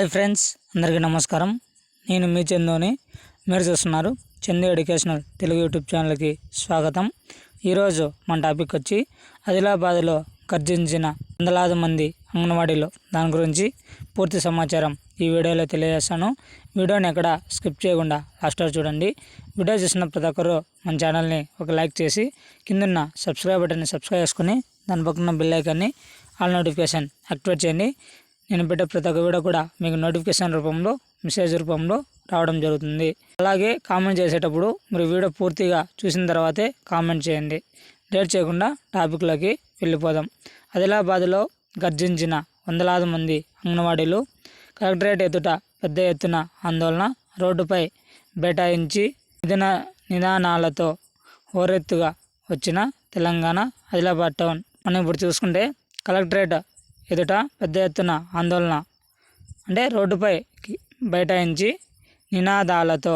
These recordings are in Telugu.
హాయ్ ఫ్రెండ్స్ అందరికీ నమస్కారం. నేను మీ చందోని. మీరు చూస్తున్నారు చందు ఎడ్యుకేషనల్ తెలుగు యూట్యూబ్ ఛానల్కి స్వాగతం. ఈరోజు మన టాపిక్ వచ్చి ఆదిలాబాద్లో గర్జించిన వందలాది మంది అంగన్వాడీలో దాని గురించి పూర్తి సమాచారం ఈ వీడియోలో తెలియజేస్తాను. వీడియోని ఎక్కడ స్కిప్ చేయకుండా లాస్ట్ వరకు చూడండి. వీడియో చూసిన ప్రతి ఒక్కరు మన ఛానల్ని ఒక లైక్ చేసి కిందన్న సబ్స్క్రైబ్ బటన్ని సబ్స్క్రైబ్ చేసుకుని దాని పక్కన బిల్ ఐకాన్ని ఆల్ నోటిఫికేషన్ యాక్టివేట్ చేయండి. నేను పెట్టే ప్రతి ఒక్క వీడియో కూడా మీకు నోటిఫికేషన్ రూపంలో మెసేజ్ రూపంలో రావడం జరుగుతుంది. అలాగే కామెంట్ చేసేటప్పుడు మీరు వీడియో పూర్తిగా చూసిన తర్వాతే కామెంట్ చేయండి. లేట్ చేయకుండా టాపిక్లోకి వెళ్ళిపోదాం. ఆదిలాబాద్లో గర్జించిన వందలాది మంది అంగన్వాడీలు కలెక్టరేట్ ఎదుట పెద్ద ఎత్తున ఆందోళన రోడ్డుపై బైఠాయించి నిధన నిదానాలతో హోరెత్తుగా వచ్చిన తెలంగాణ ఆదిలాబాద్ టౌన్. మనం ఇప్పుడు చూసుకుంటే కలెక్టరేట్ ఎదుట పెద్ద ఎత్తున ఆందోళన. అంటే రోడ్డుపై బైఠాయించి నినాదాలతో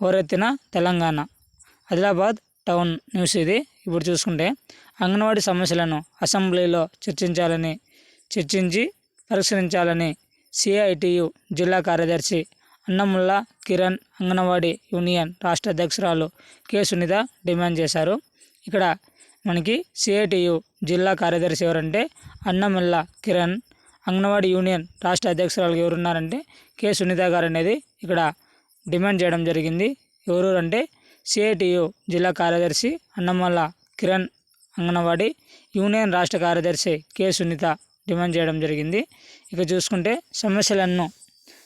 హోరెత్తిన తెలంగాణ. ఆదిలాబాద్ టౌన్ న్యూస్ ఇది. ఇప్పుడు చూసుకుంటే అంగన్వాడీ సమస్యలను అసెంబ్లీలో చర్చించాలని చర్చించి పరిష్కరించాలని సిఐటియు జిల్లా కార్యదర్శి అన్నముల్లా కిరణ్ అంగన్వాడీ యూనియన్ రాష్ట్ర అధ్యక్షురాలు కె సునీత డిమాండ్ చేశారు. ఇక్కడ మనకి సిఐటియు జిల్లా కార్యదర్శి ఎవరంటే అన్నమల్ల కిరణ్. అంగన్వాడీ యూనియన్ రాష్ట్ర అధ్యక్షురాలు ఎవరున్నారంటే కె. సునీత గారు అనేది ఇక్కడ డిమాండ్ చేయడం జరిగింది. ఎవరు అంటే సిఐటియు జిల్లా కార్యదర్శి అన్నమల్ల కిరణ్. అంగన్వాడీ యూనియన్ రాష్ట్ర కార్యదర్శి కె. సునీత డిమాండ్ చేయడం జరిగింది. ఇక చూసుకుంటే సమస్యలను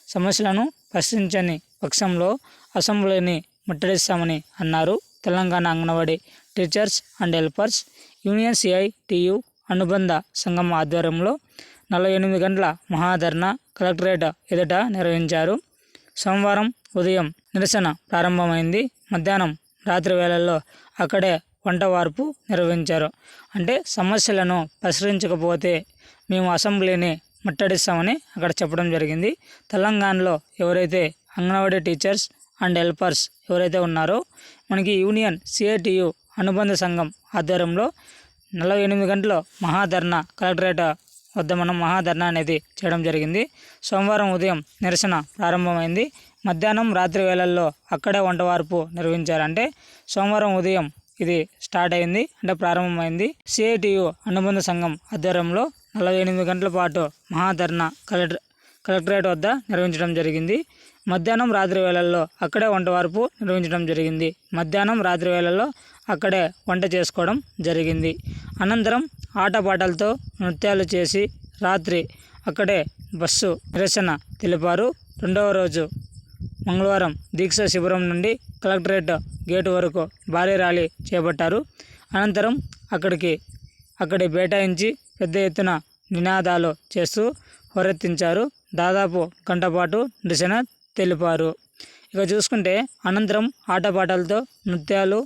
సమస్యలను పరిశీలించని పక్షంలో అసెంబ్లీని ముట్టడిస్తామని అన్నారు Telangana anganwadi teachers and helpers union CITU అనుబంధ సంఘం ఆధ్వర్యంలో నలభై ఎనిమిది గంటల మహాధర్ణ కలెక్టరేట్ ఎదుట నిర్వహించారు. సోమవారం ఉదయం నిరసన ప్రారంభమైంది. మధ్యాహ్నం రాత్రి వేళల్లో అక్కడే వంట వార్పు నిర్వహించారు. అంటే సమస్యలను పరిష్కరించకపోతే మేము అసెంబ్లీని ముట్టడిస్తామని అక్కడ చెప్పడం జరిగింది. తెలంగాణలో ఎవరైతే అంగన్వాడీ టీచర్స్ అండ్ హెల్పర్స్ ఎవరైతే ఉన్నారో మనకి యూనియన్ సిఐటియు అనుబంధ సంఘం ఆధ్వర్యంలో నలభై ఎనిమిది గంటల మహాధర్నా కలెక్టరేట్ వద్ద మనం మహాధర్నా అనేది చేయడం జరిగింది. సోమవారం ఉదయం నిరసన ప్రారంభమైంది. మధ్యాహ్నం రాత్రి వేళల్లో అక్కడే వంట వార్పు సోమవారం ఉదయం ఇది స్టార్ట్ అయింది అంటే ప్రారంభమైంది. సిఐటియు అనుబంధ సంఘం ఆధ్వర్యంలో నలభై ఎనిమిది గంటల పాటు మహాధర్నా కలెక్టర్ కలెక్టరేట్ వద్ద నిర్వహించడం జరిగింది. మధ్యాహ్నం రాత్రి వేళల్లో అక్కడే వంట వార్పు నిర్వహించడం జరిగింది. మధ్యాహ్నం రాత్రి వేళల్లో అక్కడే వంట చేసుకోవడం జరిగింది. అనంతరం ఆటపాటలతో నృత్యాలు చేసి రాత్రి అక్కడే బస్సు నిరసన తెలిపారు. రెండవ రోజు మంగళవారం దీక్ష శిబిరం నుండి కలెక్టరేట్ గేటు వరకు భారీ ర్యాలీ చేపట్టారు. అనంతరం అక్కడికి అక్కడి బేటాయించి పెద్ద ఎత్తున నినాదాలు చేస్తూ హోరెత్తించారు. దాదాపు గంటపాటు నిరసన తెలిపారు. ఇక చూసుకుంటే అనంతరం ఆటపాటలతో నృత్యాలు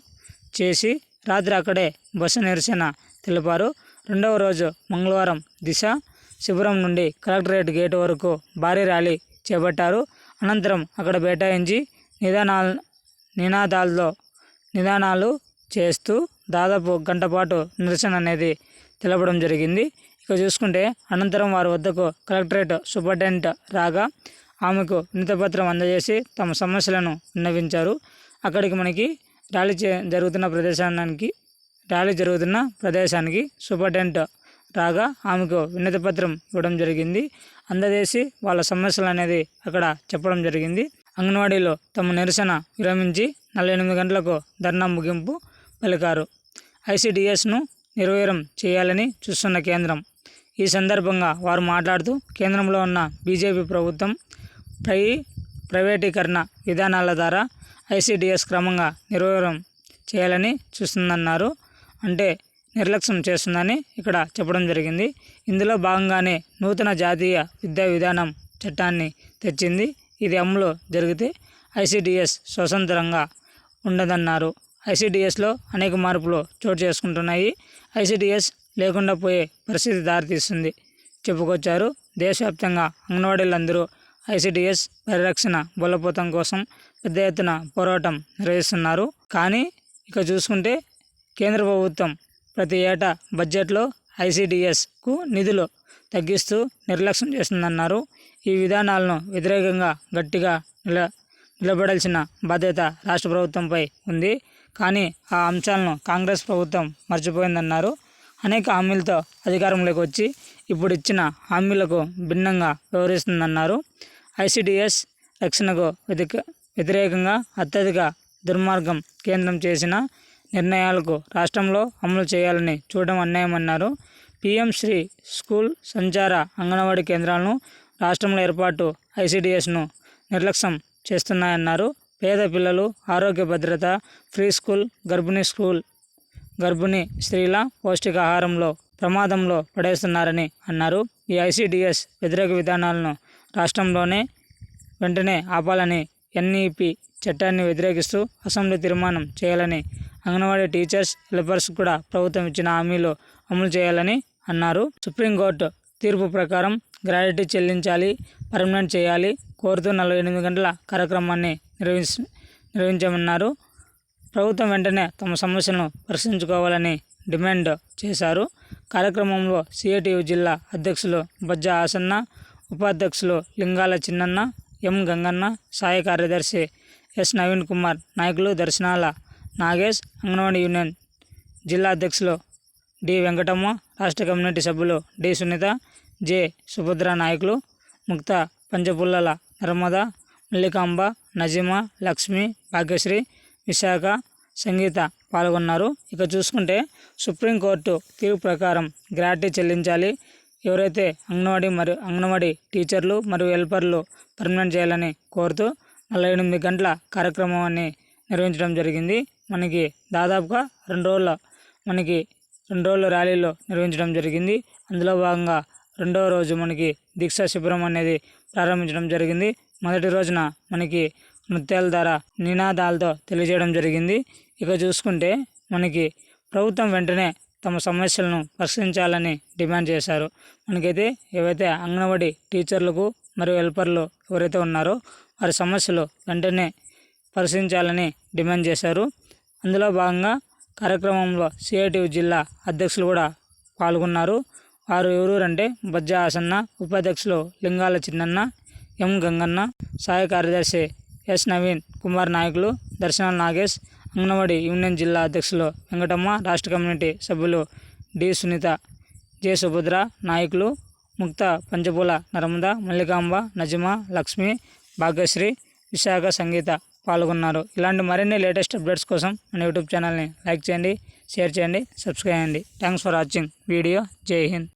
చేసి రాత్రి అక్కడే బస్సు నిరసన తెలిపారు. రెండవ రోజు మంగళవారం దిశ శిబిరం నుండి కలెక్టరేట్ గేటు వరకు భారీ ర్యాలీ చేపట్టారు. అనంతరం అక్కడ బైఠాయించి నిదానాల నినాదాలతో నిదానాలు చేస్తూ దాదాపు గంట పాటు నిరసన అనేది తెలపడం జరిగింది. ఇక చూసుకుంటే అనంతరం వారి వద్దకు కలెక్టరేట్ సూపరింటెండెంట్ రాగా ఆమెకు వినతపత్రం అందజేసి తమ సమస్యలను విన్నవించారు. అక్కడికి మనకి ర్యాలీ చే జరుగుతున్న ప్రదేశానికి ర్యాలీ జరుగుతున్న ప్రదేశానికి సూపర్టెంట్ రాగా ఆమెకు వినతిపత్రం ఇవ్వడం జరిగింది. అందజేసి వాళ్ళ సమస్యలు అనేది అక్కడ చెప్పడం జరిగింది. అంగన్వాడీలో తమ నిరసన విరమించి నలభై ఎనిమిది గంటలకు ధర్నా ముగింపు పలికారు. ఐసిడిఎస్ను నిర్వీర్యం చేయాలని చూస్తున్న కేంద్రం. ఈ సందర్భంగా వారు మాట్లాడుతూ కేంద్రంలో ఉన్న బీజేపీ ప్రభుత్వం ప్రై ప్రైవేటీకరణ విధానాల ద్వారా ఐసీడీఎస్ క్రమంగా నిర్వీర్యం చేయాలని చూస్తుందన్నారు. అంటే నిర్లక్ష్యం చేస్తుందని ఇక్కడ చెప్పడం జరిగింది. ఇందులో భాగంగానే నూతన జాతీయ విద్యా విధానం చట్టాన్ని తెచ్చింది ఇది అమలు జరిగితే ఐసీడీఎస్ స్వతంత్రంగా ఉండదన్నారు. ఐసీడీఎస్లో అనేక మార్పులు చోటు చేసుకుంటున్నాయి. ఐసీడీఎస్ లేకుండా పోయే పరిస్థితి దారితీస్తుంది. చెప్పుకొచ్చారు. దేశవ్యాప్తంగా అంగన్వాడీలందరూ ఐసీడీఎస్ పరిరక్షణ బలోపేతం కోసం పెద్ద ఎత్తున పోరాటం నిర్వహిస్తున్నారు. కానీ ఇక చూసుకుంటే కేంద్ర ప్రభుత్వం ప్రతి ఏటా బడ్జెట్లో ఐసిడిఎస్కు నిధులు తగ్గిస్తూ నిర్లక్ష్యం చేస్తుందన్నారు. ఈ విధానాలను వ్యతిరేకంగా గట్టిగా నిల నిలబడాల్సిన బాధ్యత రాష్ట్ర ప్రభుత్వంపై ఉంది. కానీ ఆ అంశాలను కాంగ్రెస్ ప్రభుత్వం మర్చిపోయిందన్నారు. అనేక హామీలతో అధికారంలోకి వచ్చి ఇప్పుడు ఇచ్చిన హామీలకు భిన్నంగా వ్యవహరిస్తుందన్నారు. ఐసిడిఎస్ రక్షణకు వెతిక వ్యతిరేకంగా అత్యధిక దుర్మార్గం కేంద్రం చేసిన నిర్ణయాలకు రాష్ట్రంలో అమలు చేయాలని చూడడం అన్యాయమన్నారు. పీఎం శ్రీ స్కూల్ సంచార అంగన్వాడీ కేంద్రాలను రాష్ట్రంలో ఏర్పాటు ఐసిడిఎస్ను నిర్లక్ష్యం చేస్తున్నాయన్నారు. పేద పిల్లలు ఆరోగ్య భద్రత ఫ్రీ స్కూల్ గర్భిణీ స్కూల్ గర్భిణీ స్త్రీల పౌష్టికాహారంలో ప్రమాదంలో పడేస్తున్నారని అన్నారు. ఈ ఐసిడిఎస్ వ్యతిరేక విధానాలను రాష్ట్రంలోనే వెంటనే ఆపాలని ఎన్ఈపి చట్టాన్ని వ్యతిరేకిస్తూ అసెంబ్లీ తీర్మానం చేయాలని అంగన్వాడీ టీచర్స్ హెల్పర్స్ కూడా ప్రభుత్వం ఇచ్చిన హామీలు అమలు చేయాలని అన్నారు. సుప్రీంకోర్టు తీర్పు ప్రకారం గ్రాడ్యుటీ చెల్లించాలి పర్మనెంట్ చేయాలి కోరుతూ నలభై ఎనిమిది గంటల కార్యక్రమాన్ని నిర్వహించ నిర్వహించమన్నారు. ప్రభుత్వం వెంటనే తమ సమస్యలను పరిశీలించుకోవాలని డిమాండ్ చేశారు. కార్యక్రమంలో సిఐటియు జిల్లా అధ్యక్షులు బజ్జ ఆసన్న ఉపాధ్యక్షులు లింగాల చిన్నన్న ఎం గంగన్న సహాయ కార్యదర్శి ఎస్ నవీన్ కుమార్ నాయకులు దర్శనాల నాగేష్ అంగన్వాడీ యూనియన్ జిల్లా అధ్యక్షులు డి వెంకటమ్మ రాష్ట్ర కమ్యూనిటీ సభ్యులు డి సునీత జె సుభద్ర నాయకులు ముక్త పంచపుల్లల నర్మద మల్లికాంబ నజీమా లక్ష్మి భాగ్యశ్రీ విశాఖ సంగీత పాల్గొన్నారు. ఇక చూసుకుంటే సుప్రీంకోర్టు తీర్పు ప్రకారం గ్రాట్యుటీ చెల్లించాలి. ఎవరైతే అంగన్వాడీ మరియు అంగన్వాడీ టీచర్లు మరియు హెల్పర్లు పర్మనెంట్ చేయాలని కోరుతూ మళ్ళీ ఎనిమిది గంటల కార్యక్రమాన్ని నిర్వహించడం జరిగింది. మనకి దాదాపుగా రెండు రోజుల మనకి రెండు రోజుల ర్యాలీలో నిర్వహించడం జరిగింది. అందులో భాగంగా రెండవ రోజు మనకి దీక్షా శిబిరం అనేది ప్రారంభించడం జరిగింది. మొదటి రోజున మనకి నృత్యాల ద్వారా నినాదాలతో తెలియజేయడం జరిగింది. ఇక చూసుకుంటే మనకి ప్రభుత్వం వెంటనే తమ సమస్యలను పరిష్కరించాలని డిమాండ్ చేశారు. మనకైతే ఏవైతే అంగన్వాడీ టీచర్లకు మరియు హెల్పర్లు ఎవరైతే ఉన్నారో వారి సమస్యలు వెంటనే పరిశీలించాలని డిమాండ్ చేశారు. అందులో భాగంగా కార్యక్రమంలో సిఐటియు జిల్లా అధ్యక్షులు కూడా పాల్గొన్నారు. వారు ఎవరంటే బజ్జ ఆసన్న ఉపాధ్యక్షులు లింగాల చిన్నన్న ఎం గంగన్న సహాయ కార్యదర్శి ఎస్ నవీన్ కుమార్ నాయకులు దర్శనాల నాగేష్ అంగన్వాడీ యూనియన్ జిల్లా అధ్యక్షులు వెంకటమ్మ రాష్ట్ర కమ్యూనిటీ సభ్యులు డి సునీత జె సుభద్ర నాయకులు ముక్త పంచపూల నర్మద మల్లికాంబ నజమ లక్ష్మి భాగ్యశ్రీ విశాఖ సంగీత పాల్గొన్నారు. ఇలాంటి మరిన్ని లేటెస్ట్ అప్డేట్స్ కోసం మన యూట్యూబ్ ఛానల్ని లైక్ చేయండి షేర్ చేయండి సబ్స్క్రైబ్ చేయండి. Thanks for watching. వీడియో జై హింద్.